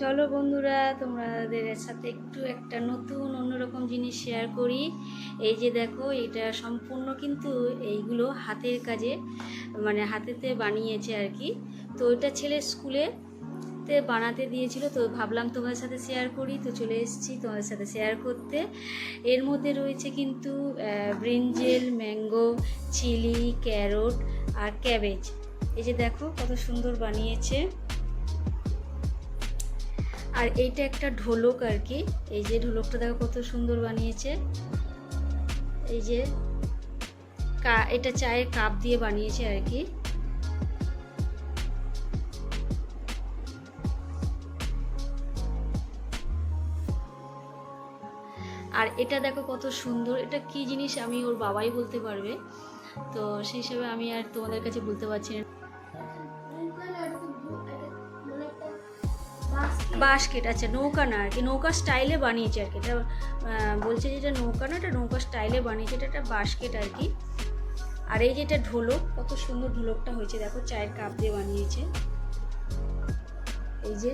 চলো বন্ধুরা, তোমাদের সাথে একটু একটা নতুন, অন্যরকম জিনিস শেয়ার করি। এই যে দেখো, এটা সম্পূর্ণ কিন্তু এইগুলো হাতের কাজে মানে হাতেতে বানিয়েছে আর কি। তো এটা ছেলে স্কুলে তে বানাতে দিয়েছিল, তো ভাবলাম তোমাদের সাথে শেয়ার করি। তো চলে এসেছি তোমাদের সাথে শেয়ার করতে। এর মধ্যে রয়েছে কিন্তু ব্রিঞ্জেল, ম্যাঙ্গো, চিলি, ক্যারট আর ক্যাবেজ। এই যে দেখো, কত সুন্দর বানিয়েছে। আর এইটা একটা ঢোলক আর কি। এই যে ঢোলকটা দেখো কত সুন্দর বানিয়েছে। এই যে এটা চায়ের কাপ দিয়ে বানিয়েছে আর কি। আর এটা দেখো কত সুন্দর, এটা কি জিনিস আমি ওর বাবাই বলতে পারবে। তো সেই হিসাবে আমি আর তোমাদের কাছে বলতে পারছি না। বাস্কেট আচ্ছা নৌকা না আর কি, নৌকা স্টাইলে বানিয়েছে আর কি। এটা বলছে যে এটা নৌকা না, এটা নৌকা স্টাইলে বানিয়েছে, এটা একটা বাস্কেট আর কি। আর এই যে এটা ঢোলক, কত সুন্দর ঢোলকটা হয়েছে, দেখো চায়ের কাপ দিয়ে বানিয়েছে। এই যে।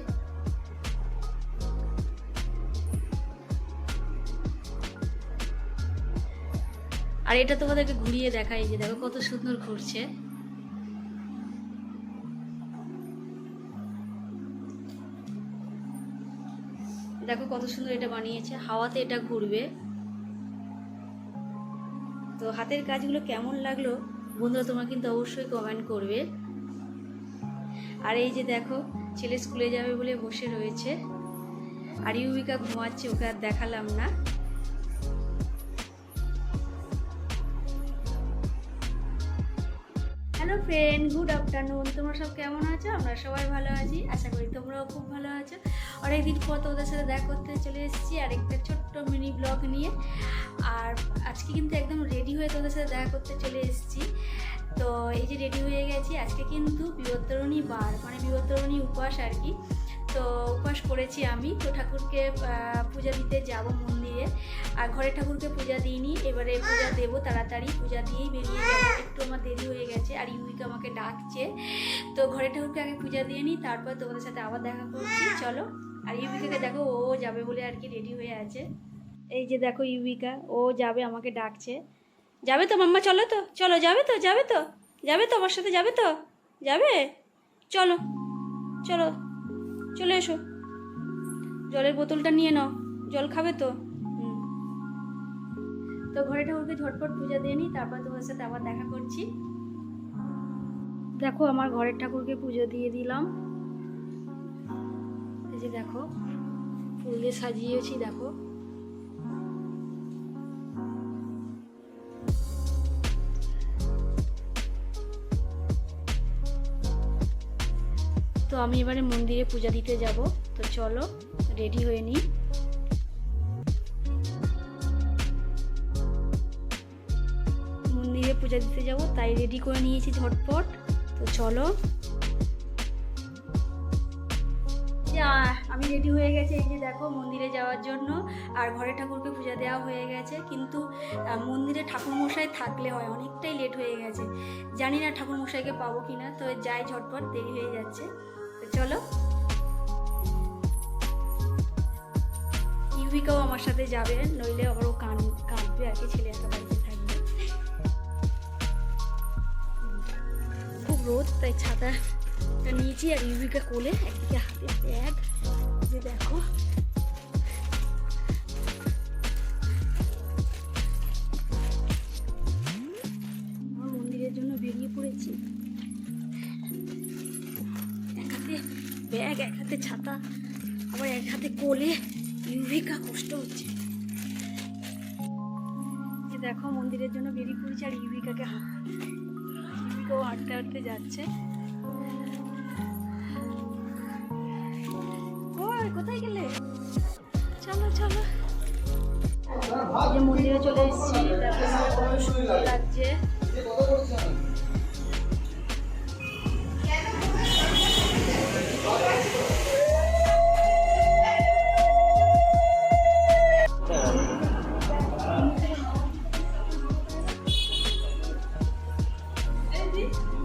আর এটা তোমাদেরকে ঘুরিয়ে দেখাই যে দেখো কত সুন্দর ঘুরছে। দেখো কত সুন্দর এটা বানিয়েছে, হাওয়াতে এটা ঘুরবে। তো হাতের কাজগুলো কেমন লাগল বন্ধুরা তোমরা কিন্তু অবশ্যই কমেন্ট করবে। আর এই যে দেখো, ছেলে স্কুলে যাবে বলে বসে রয়েছে। আর ইউবিকা ঘুমাচ্ছে, ওকে আর দেখালাম না। হ্যালো ফ্রেন্ড গুড আফটারনুন তোমরা সব কেমন আছো? আমরা সবাই ভালো আছি। আশা করি তোমরাও খুব ভালো আছো। অনেকদিন পর তোমাদের সাথে দেখা করতে চলে এসেছি আর একটা ছোট্ট মিনি ব্লগ নিয়ে। আর আজকে কিন্তু একদম রেডি হয়ে তোমাদের সাথে দেখা করতে চলে এসেছি। তো এই যে রেডি হয়ে গেছি, আজকে কিন্তু বিবর্তরণী বার মানে বিবর্তরণী উপবাস আর কি। তো উপবাস করেছি আমি। তো ঠাকুরকে পূজা দিতে যাব মন্দিরে। আর ঘরে ঠাকুরকে পূজা দিইনি এবারে পূজা দেবো তাড়াতাড়ি পূজা দিয়েই বেরিয়ে যাব। একটু আমার দেরি হয়ে গেছে আর ইউইকে আমাকে ডাকছে। তো ঘরে ঠাকুরকে আগে পূজা দিয়ে নিই তারপর তোমাদের সাথে আবার দেখা করছি। চলো আর ইউবিকাকে দেখো ও যাবে বলে আর কি রেডি হয়ে আছে। এই যে দেখো ইউবিকা ও যাবে আমাকে ডাকছে। যাবে তো মাম্মা চলো তো চলো যাবে তো যাবে তো যাবে তো আমার সাথে যাবে তো যাবে? চলো চলো চলে এসো। জলের বোতলটা নিয়ে নাও জল খাবে তো। তো ঘরে ঠাকুরকে ঝটপট পূজা দিয়ে নিই, তারপর তোমার সাথে আবার দেখা করছি। দেখো, আমার ঘরের ঠাকুরকে পুজো দিয়ে দিলাম। এই যে দেখো, ফুল দিয়ে সাজিয়েছি, দেখো। তো আমি এবারে মন্দিরে পূজা দিতে যাব। তো চলো রেডি হয়ে নিই। পূজা দিতে যাব, তাই রেডি করে নিয়েছি ঝটপট। তো চলো। আমি রেডি হয়ে গেছে, এই যে দেখো মন্দিরে যাওয়ার জন্য। আর ঘরে ঠাকুরকে পূজা দেওয়া হয়ে গেছে, কিন্তু মন্দিরে ঠাকুর মশাই থাকলে হয়, অনেকটাই লেট হয়ে গেছে। জানি না ঠাকুর মশাইকে পাবো কিনা, তো যাই ঝটপট, দেরি হয়ে যাচ্ছে। তো চলো। ইউবিকাও আমার সাথে যাবে, নইলে আবার কান, কাঁদবে আর কি ছেলে একা বাড়িতে। রোদ তাই ছাতাটা নিয়েছি আর ইউবিকা কোলে, একদিকে হাতে ব্যাগ যে দেখো। মন্দিরের জন্য বেরিয়ে পড়েছি। এক হাতে ব্যাগ, এক হাতে ছাতা, আবার এক হাতে কোলে। ইউভিকা কষ্ট হচ্ছে। দেখো, মন্দিরের জন্য বেরিয়ে পড়েছে আর ইউভিকাকে ইউভিকাও হাঁটতে হাঁটতে যাচ্ছে। কোথায় গেলে? চলো চলো। এই মন্দিরে চলে এসেছি। তারপরে লাগছে।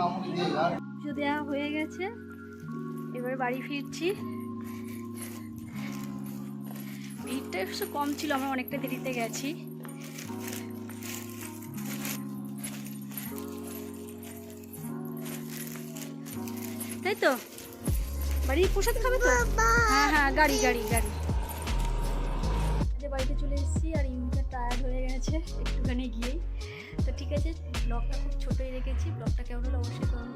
মামনি দেওয়া হয়ে গেছে। এবার বাড়ি ফিরছি। ভিড়টা একটু কম ছিল, আমরা অনেকটা দেরিতে গেছি। তাই তো? বাড়ি প্রসাদ খাবে তো? হ্যাঁ হ্যাঁ গাড়ি গাড়ি গাড়ি। যে বাড়িতে চলে এসেছি আর ইমুটা টায়ার্ড হয়ে গেছে একটুখানি গিয়েই। তো ঠিক আছে ব্লগটা খুব ছোটোই রেখেছি ব্লগটা কেমন হলো অবশ্যই কমেন্ট